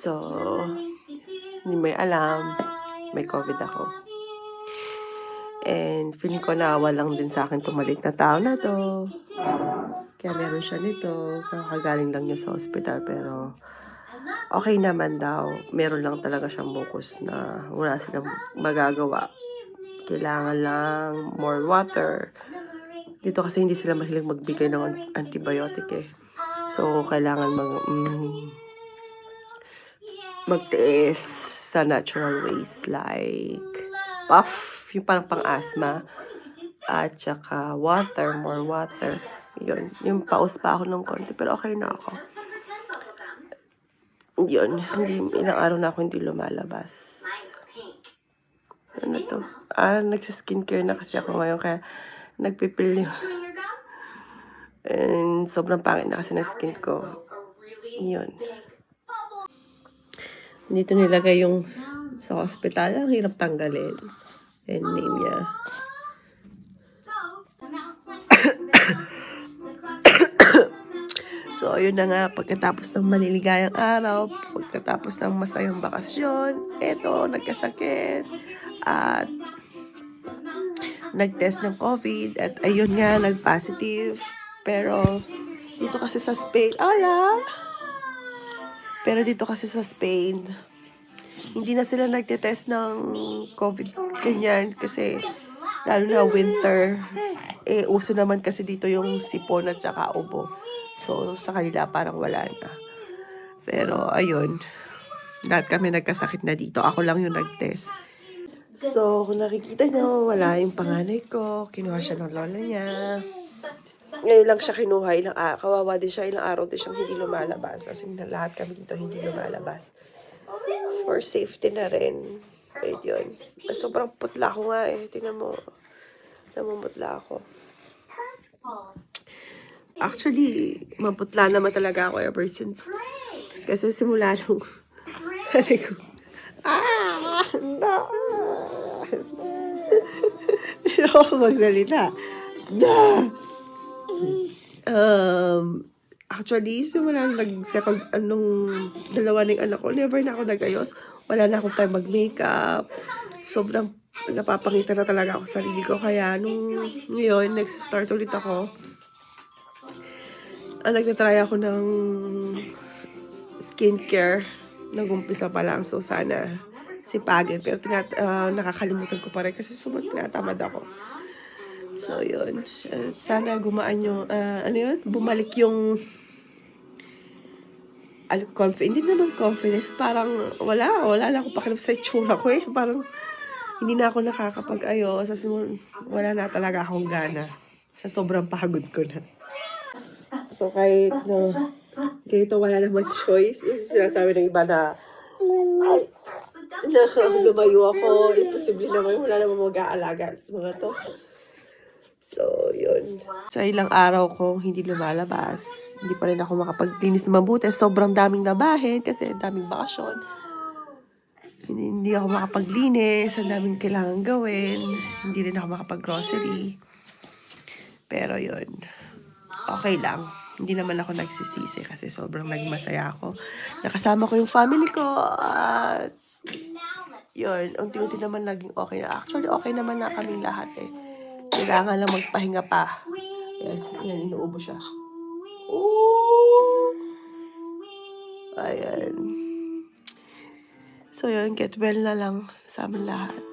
So, hindi may alam, may COVID ako. And feeling ko naawa lang din sa akin maliit na tao na to. Kaya meron siya nito. Kakagaling lang niya sa hospital pero okay naman daw. Meron lang talaga siyang mucus na wala silang magagawa. Kailangan lang more water. Dito kasi hindi sila mahilig magbigay ng antibiotic eh. So, kailangan mag, mm, magtiis sa natural ways like puff, yung parang pang-asthma, at saka water, more water. Yun, yung paus pa ako ng konti, pero okay na ako. Yun, hindi, ilang araw na ako hindi lumalabas. Ano to? Ah, nagsiskincare na kasi ako ngayon, kaya nagpipil yung... And sobrang pangit na kasi ng skin ko. Yun. Dito nilagay yung sa hospital. Ang hirap tanggalin. And name niya. So, ayun na nga, pagkatapos ng maliligayang araw, pagkatapos ng masayang bakasyon, eto, nagkasakit, at nag-test ng COVID, at ayun nga, nag-positive. Pero, dito kasi sa Spain, ala! Pero dito kasi sa Spain, hindi na sila nagte-test ng COVID, ganyan, kasi, lalo na winter, eh, uso naman kasi dito yung sipon at saka ubo. So, sa kanila parang wala na. Pero, ayun. Lahat kami nagkasakit na dito. Ako lang yung nag-test. So, kung nakikita nyo, wala yung panganay ko. Kinuha siya ng lola niya. Ngayon lang siya kinuha. Ilang, ah, kawawa din siya. Ilang araw din siyang hindi lumalabas. As in, lahat kami dito hindi lumalabas. For safety na rin. Ayun yun. Sobrang putla ko nga eh. Tingnan mo. Namumutla ako. Actually, maputla naman talaga ako ever since. Kasi simula nung, sabi ko, ah, no. Hindi ako magsalita. Na. Um, actually, simula nag-second, anong, dalawa ng anak ko, never na ako nag-ayos. Wala na akong time mag-makeup. Sobrang napapangita na talaga ako sa sarili ko. Kaya nung ngayon, next-start ulit ako, ah, nagtatry ako ng skincare. Nag-umpisa pa lang. So, sana sipagin. Pero tinat ah, nakakalimutan ko pa rin kasi sobrang tinatamad ako. So, yun. Ah, sana gumaan yung, ah, ano yun? Bumalik yung al confidence. Hindi naman confidence. Parang wala. Wala na akong pakialam sa itsura ko eh. Parang hindi na ako nakakapag-ayos. Kasi wala na talaga akong gana. Sa sobrang pagod ko na. So, kahit na ganito wala namang choice, yung sinasabi ng iba na, ay, na lumayo ako, imposible naman, wala namang mag-aalaga sa mga to. So, yun. Sa ilang araw kong hindi lumalabas, hindi pa rin ako makapaglinis na mabuti. Sobrang daming labahin kasi daming bakasyon. Hindi, hindi ako makapaglinis, ang daming kailangan gawin. Hindi rin ako makapag-grocery. Pero yun, okay lang. Hindi naman ako nagsisisi kasi sobrang naging masaya ako. Nakasama ko yung family ko at yun, unti-unti naman naging okay na. Actually, okay naman na kaming lahat eh. Kailangan lang magpahinga pa. Yan, yan, inuubo siya. Ooh! Ayan. So yun, get well na lang sa amin lahat.